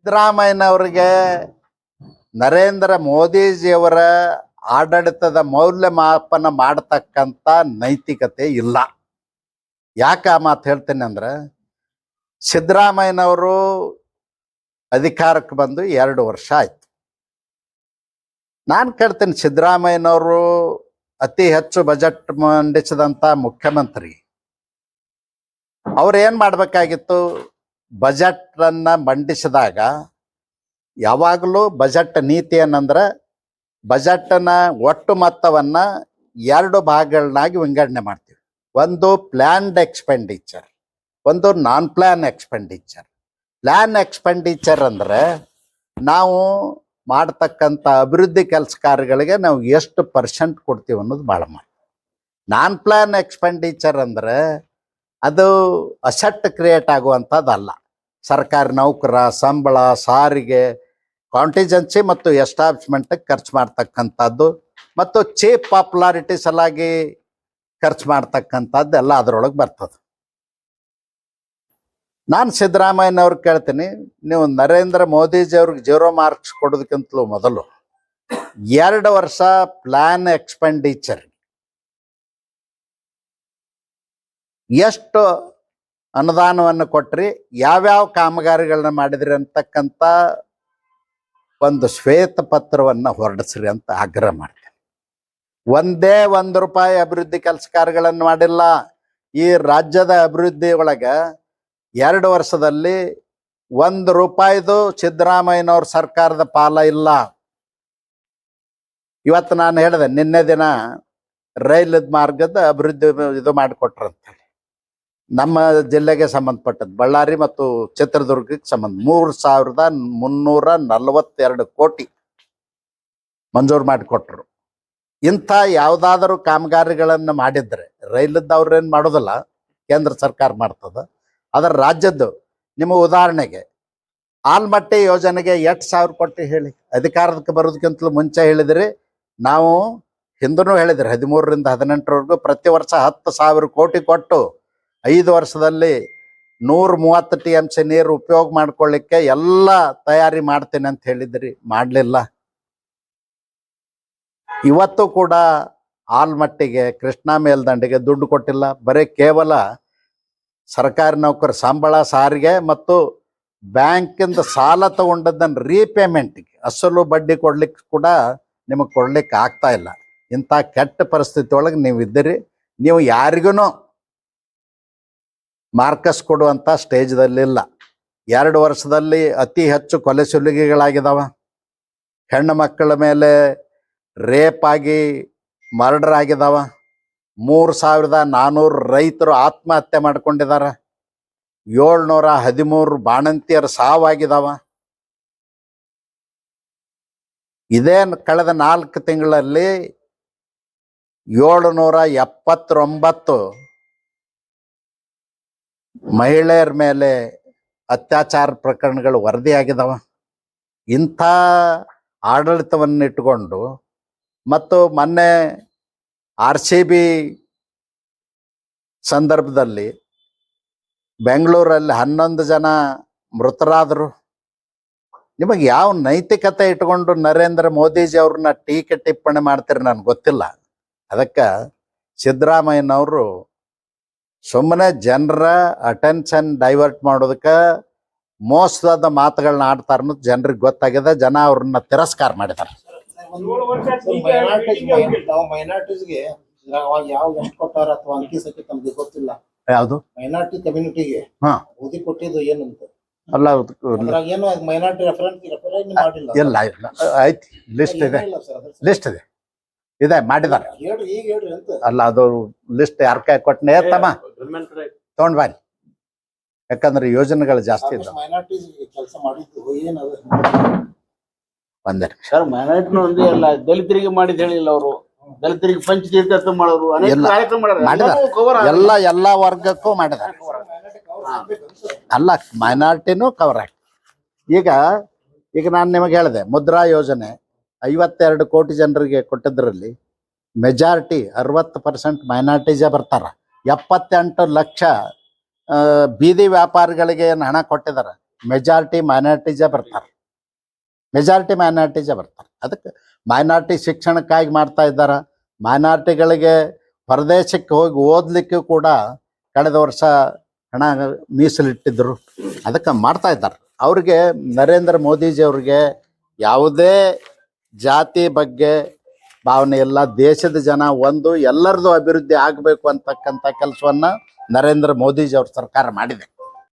ಸಿದ್ದರಾಮಯ್ಯನವರಿಗೆ ನರೇಂದ್ರ ಮೋದಿಜಿಯವರ ಆಡಳಿತದ ಮೌಲ್ಯಮಾಪನ ಮಾಡತಕ್ಕಂಥ ನೈತಿಕತೆ ಇಲ್ಲ. ಯಾಕೆ ಆ ಮಾತು ಹೇಳ್ತೇನೆ ಅಂದ್ರೆ ಸಿದ್ದರಾಮಯ್ಯನವರು ಅಧಿಕಾರಕ್ಕೆ ಬಂದು ಎರಡು ವರ್ಷ ಆಯ್ತು. ನಾನು ಕೇಳ್ತೇನೆ ಸಿದ್ದರಾಮಯ್ಯನವರು ಅತಿ ಹೆಚ್ಚು ಬಜೆಟ್ ಮಂಡಿಸಿದಂಥ ಮುಖ್ಯಮಂತ್ರಿ. ಅವ್ರು ಏನು ಮಾಡಬೇಕಾಗಿತ್ತು? ಬಜೆಟನ್ನ ಮಂಡಿಸಿದಾಗ ಯಾವಾಗಲೂ ಬಜೆಟ್ ನೀತಿ ಏನಂದ್ರೆ ಬಜೆಟ್ನ ಒಟ್ಟು ಮೊತ್ತವನ್ನ ಎರಡು ಭಾಗಗಳನ್ನಾಗಿ ವಿಂಗಡಣೆ ಮಾಡ್ತೀವಿ. ಒಂದು ಪ್ಲ್ಯಾನ್ಡ್ ಎಕ್ಸ್ಪೆಂಡಿಚರ್ ಒಂದು non plan expenditure plan expenditure ಅಂದ್ರೆ ನಾವು ಮಾಡ್ತಕ್ಕಂಥ ಅಭಿವೃದ್ಧಿ ಕೆಲಸ ಕಾರ್ಯಗಳಿಗೆ ನಾವು ಎಷ್ಟು ಪರ್ಸೆಂಟ್ ಕೊಡ್ತೀವಿ ಅನ್ನೋದು ಭಾಳ ಮಾಡಿ ನಾನ್ ಪ್ಲ್ಯಾನ್ ಎಕ್ಸ್ಪೆಂಡಿಚರ್ ಅಂದ್ರೆ ಅದು ಅಸೆಟ್ ಕ್ರಿಯೇಟ್ ಆಗುವಂಥದ್ದಲ್ಲ. ಸರ್ಕಾರಿ ನೌಕರ, ಸಂಬಳ, ಸಾರಿಗೆ ಕಾಂಟಿಜೆನ್ಸಿ ಮತ್ತು ಎಸ್ಟಾಬ್ಲಿಷ್ಮೆಂಟ್ ಖರ್ಚು ಮಾಡ್ತಕ್ಕಂಥದ್ದು ಮತ್ತು ಚೀಪ್ ಪಾಪ್ಯುಲಾರಿಟಿ ಸಲಾಗಿ ಖರ್ಚು ಮಾಡ್ತಕ್ಕಂಥದ್ದು ಎಲ್ಲ ಅದರೊಳಗೆ ಬರ್ತದೆ. ನಾನು ಸಿದ್ದರಾಮಯ್ಯನವ್ರು ಕೇಳ್ತೀನಿ, ನೀವು ನರೇಂದ್ರ ಮೋದಿಜಿಯವ್ರಿಗೆ ಜೀರೋ ಮಾರ್ಕ್ಸ್ ಕೊಡೋದಕ್ಕಿಂತಲೂ ಮೊದಲು ಎರಡು ವರ್ಷ ಪ್ಲ್ಯಾನ್ ಎಕ್ಸ್ಪೆಂಡಿಚರ್ ಎಷ್ಟು ಅನುದಾನವನ್ನು ಕೊಟ್ರಿ, ಯಾವ್ಯಾವ ಕಾಮಗಾರಿಗಳನ್ನ ಮಾಡಿದ್ರಿ ಅಂತಕ್ಕಂಥ ಒಂದು ಶ್ವೇತ ಪತ್ರವನ್ನು ಹೊರಡಿಸ್ರಿ ಅಂತ ಆಗ್ರಹ ಮಾಡ್ತೇನೆ. ಒಂದೇ ಒಂದು ರೂಪಾಯಿ ಅಭಿವೃದ್ಧಿ ಕೆಲಸ ಕಾರ್ಯಗಳನ್ನು ಮಾಡಿಲ್ಲ. ಈ ರಾಜ್ಯದ ಅಭಿವೃದ್ಧಿ ಒಳಗೆ ಎರಡು ವರ್ಷದಲ್ಲಿ ಒಂದು ರೂಪಾಯಿದು ಸಿದ್ದರಾಮಯ್ಯನವ್ರ ಸರ್ಕಾರದ ಪಾಲ ಇಲ್ಲ. ಇವತ್ತು ನಾನು ಹೇಳಿದೆ, ನಿನ್ನೆ ದಿನ ರೈಲ್ ಮಾರ್ಗದ ಅಭಿವೃದ್ಧಿ ಇದು ಮಾಡಿಕೊಟ್ರಂತೇಳಿ. ನಮ್ಮ ಜಿಲ್ಲೆಗೆ ಸಂಬಂಧಪಟ್ಟದ್ದು, ಬಳ್ಳಾರಿ ಮತ್ತು ಚಿತ್ರದುರ್ಗಕ್ಕೆ ಸಂಬಂಧ ಮೂರು ಸಾವಿರದ ಮುನ್ನೂರ ನಲವತ್ತೆರಡು ಕೋಟಿ ಮಂಜೂರು ಮಾಡಿಕೊಟ್ರು. ಇಂಥ ಯಾವುದಾದರೂ ಕಾಮಗಾರಿಗಳನ್ನು ಮಾಡಿದ್ರೆ ರೈಲದ್ದು ಅವ್ರೇನು ಮಾಡೋದಿಲ್ಲ, ಕೇಂದ್ರ ಸರ್ಕಾರ ಮಾಡ್ತದ. ಅದರ ರಾಜ್ಯದ್ದು, ನಿಮ್ಮ ಉದಾಹರಣೆಗೆ, ಆಲ್ಮಟ್ಟಿ ಯೋಜನೆಗೆ ಎಷ್ಟು ಸಾವಿರ ಕೊಟ್ಟು ಹೇಳಿ ಅಧಿಕಾರಕ್ಕೆ ಬರೋದಕ್ಕಿಂತಲೂ ಮುಂಚೆ ಹೇಳಿದ್ರಿ. ನಾವು ಹಿಂದೂ ಹೇಳಿದ್ರಿ, ಹದಿಮೂರರಿಂದ ಹದಿನೆಂಟರವರೆಗೂ ಪ್ರತಿ ವರ್ಷ ಹತ್ತು ಸಾವಿರ ಕೋಟಿ ಕೊಟ್ಟು ಐದು ವರ್ಷದಲ್ಲಿ ನೂರ ಮೂವತ್ತು ಟಿ ಎಂ ಸಿ ನೀರು ಉಪಯೋಗ ಮಾಡ್ಕೊಳ್ಳಿಕ್ಕೆ ಎಲ್ಲ ತಯಾರಿ ಮಾಡ್ತೇನೆ ಅಂತ ಹೇಳಿದ್ರಿ. ಮಾಡಲಿಲ್ಲ. ಇವತ್ತು ಕೂಡ ಆಲ್ಮಟ್ಟಿಗೆ ಕೃಷ್ಣಾ ಮೇಲ್ದಂಡೆಗೆ ದುಡ್ಡು ಕೊಟ್ಟಿಲ್ಲ. ಬರೀ ಕೇವಲ ಸರ್ಕಾರಿ ನೌಕರ ಸಂಬಳ ಸಾರಿಗೆ ಮತ್ತು ಬ್ಯಾಂಕಿಂದ ಸಾಲ ತಗೊಂಡದ್ದನ್ನು ರೀಪೇಮೆಂಟ್ಗೆ ಅಸಲು ಬಡ್ಡಿ ಕೊಡ್ಲಿಕ್ಕೆ ಕೂಡ ನಿಮಗೆ ಕೊಡ್ಲಿಕ್ಕೆ ಆಗ್ತಾ ಇಲ್ಲ. ಇಂಥ ಕೆಟ್ಟ ಪರಿಸ್ಥಿತಿ ಒಳಗೆ ನೀವು ಇದ್ದೀರಿ ನೀವು ಯಾರಿಗೂ ಮಾರ್ಕಸ್ ಕೊಡುವಂಥ ಸ್ಟೇಜ್ದಲ್ಲಿಲ್ಲ ಎರಡು ವರ್ಷದಲ್ಲಿ ಅತಿ ಹೆಚ್ಚು ಕೊಲೆ ಸುಲಿಗೆಗಳಾಗಿದಾವ. ಹೆಣ್ಣು ಮಕ್ಕಳ ಮೇಲೆ ರೇಪ್ ಆಗಿ ಮರ್ಡರ್ ಆಗಿದಾವ. ಮೂರು ಸಾವಿರದ ನಾನ್ನೂರು ರೈತರು ಆತ್ಮಹತ್ಯೆ ಮಾಡ್ಕೊಂಡಿದ್ದಾರೆ ಏಳ್ನೂರ ಹದಿಮೂರು ಬಾಣಂತಿಯರು ಸಾವಾಗಿದಾವ. ಇದೇ ಕಳೆದ ನಾಲ್ಕು ತಿಂಗಳಲ್ಲಿ ಏಳುನೂರ ಎಪ್ಪತ್ತೊಂಬತ್ತು ಮಹಿಳೆಯರ ಮೇಲೆ ಅತ್ಯಾಚಾರ ಪ್ರಕರಣಗಳು ವರದಿಯಾಗಿದ್ದಾವೆ ಇಂಥ ಆಡಳಿತವನ್ನು ಇಟ್ಟುಕೊಂಡು ಮತ್ತು ಮೊನ್ನೆ ಆರ್ ಸಿ ಬಿ ಸಂದರ್ಭದಲ್ಲಿ ಬೆಂಗಳೂರಲ್ಲಿ ಹನ್ನೊಂದು ಜನ ಮೃತರಾದರು. ನಿಮಗೆ ಯಾವ ನೈತಿಕತೆ ಇಟ್ಕೊಂಡು ನರೇಂದ್ರ ಮೋದಿಜಿ ಅವ್ರನ್ನ ಟೀಕೆ ಟಿಪ್ಪಣಿ ಮಾಡ್ತೀರಿ ನನಗೆ ಗೊತ್ತಿಲ್ಲ. ಅದಕ್ಕೆ ಸಿದ್ದರಾಮಯ್ಯನವರು ಸುಮ್ಮನೆ ಜನರ ಅಟೆನ್ಷನ್ ಡೈವರ್ಟ್ ಮಾಡೋದಕ್ಕೆ ಮೋಸದ ಮಾತುಗಳನ್ನ ಆಡ್ತಾರ ಅನ್ನೋದು ಜನರಿಗೆ ಗೊತ್ತಾಗಿದೆ ಜನ ಅವ್ರನ್ನ ತಿರಸ್ಕಾರ ಮಾಡಿದ್ದಾರೆ ಮೈನಾರಿಟೀಸ್ಗೆ ಯಾವ ಎಷ್ಟು ಕೊಟ್ಟಾರ ಅಥವಾ ಅಂಕಿ ಸಂಖ್ಯೆ ತಮ್ಗೆ ಗೊತ್ತಿಲ್ಲ. ಯಾವುದು? ಮೈನಾರಿಟಿ ಕಮ್ಯುನಿಟಿಗೆ. ಓದಿ ಕೊಟ್ಟಿದ್ದು ಏನಂತ ಅಲ್ಲ ಏನು ಮೈನಾರಿಟಿ ರೆಫರೆನ್ಸ್ ಮಾಡಿಲ್ಲ. ಇಲ್ಲ ಇಲ್ಲ. ಆಯ್ತು ಲಿಸ್ಟ್ ಇದೆ. ಇಲ್ಲ ಸರ್ ಲಿಸ್ಟ್ ಇದೆ. ಇದೆ ಮಾಡಿದಾರೆ ಅಲ್ಲ ಅದು ಲಿಸ್ಟ್ ಯಾರ ಕೈ ಕೊಟ್ಟನೆ ತಮ್ಮ. ತಗೊಂಡ್ ಬಾರಿ ಯಾಕಂದ್ರೆ ಯೋಜನೆಗಳು ಜಾಸ್ತಿ ಇದ್ದಾವೆ ಒಂದೇ ಸರ್ ಮೈನಾರಿಟಿ ಅಲ್ಲ ದಲಿತರಿಗೆ ಮಾಡಿದ್ ಹೇಳಿಲ್ಲ ಅವರು. ದಲಿತರಿಗೆ ಪಂಚ ತೀರ್ಥಾರ್ಥ ಮಾಡೋರು. ಎಲ್ಲ ಎಲ್ಲ ವರ್ಗಕ್ಕೂ ಮಾಡಿದ್ದಾರೆ ಅಲ್ಲ ಮೈನಾರಿಟಿನೂ ಕವರ್ ಆಗಿ ಈಗ ಈಗ ನಾನು ನಿಮಗೆ ಹೇಳಿದೆ ಮುದ್ರಾ ಯೋಜನೆ. ಐವತ್ತೆರಡು ಕೋಟಿ ಜನರಿಗೆ ಕೊಟ್ಟಿದ್ದರಲ್ಲಿ ಮೆಜಾರಿಟಿ ಅರವತ್ತು ಪರ್ಸೆಂಟ್ ಮೈನಾರಿಟೀಸೇ ಬರ್ತಾರ. ಎಪ್ಪತ್ತೆಂಟು ಲಕ್ಷ ಬೀದಿ ವ್ಯಾಪಾರಿಗಳಿಗೆ ಏನು ಹಣ ಕೊಟ್ಟಿದ್ದಾರೆ ಮೆಜಾರಿಟಿ ಮೈನಾರಿಟೀಸೇ ಬರ್ತಾರೆ. ಮೆಜಾರಿಟಿ ಮೈನಾರಿಟೀಸೇ ಬರ್ತಾರೆ. ಅದಕ್ಕೆ ಮೈನಾರಿಟಿ ಶಿಕ್ಷಣಕ್ಕಾಗಿ ಮಾಡ್ತಾ ಇದ್ದಾರೆ. ಮೈನಾರಿಟಿಗಳಿಗೆ ಹೊರದೇಶಕ್ಕೆ ಹೋಗಿ ಓದಲಿಕ್ಕೂ ಕೂಡ ಕಳೆದ ವರ್ಷ ಹಣ ಮೀಸಲಿಟ್ಟಿದ್ರು. ಅದಕ್ಕೆ ಮಾಡ್ತಾ ಇದ್ದಾರೆ. ಅವ್ರಿಗೆ ನರೇಂದ್ರ ಮೋದಿಜಿ ಅವ್ರಿಗೆ ಯಾವುದೇ ಜಾತಿ ಬಗ್ಗೆ ಭಾವನೆ ಇಲ್ಲ ದೇಶದ ಜನ ಒಂದು ಎಲ್ಲರದು ಅಭಿವೃದ್ಧಿ ಆಗಬೇಕು ಅಂತಕ್ಕಂಥ ಕೆಲಸವನ್ನು ನರೇಂದ್ರ ಮೋದಿಜಿ ಅವ್ರ ಸರ್ಕಾರ ಮಾಡಿದೆ.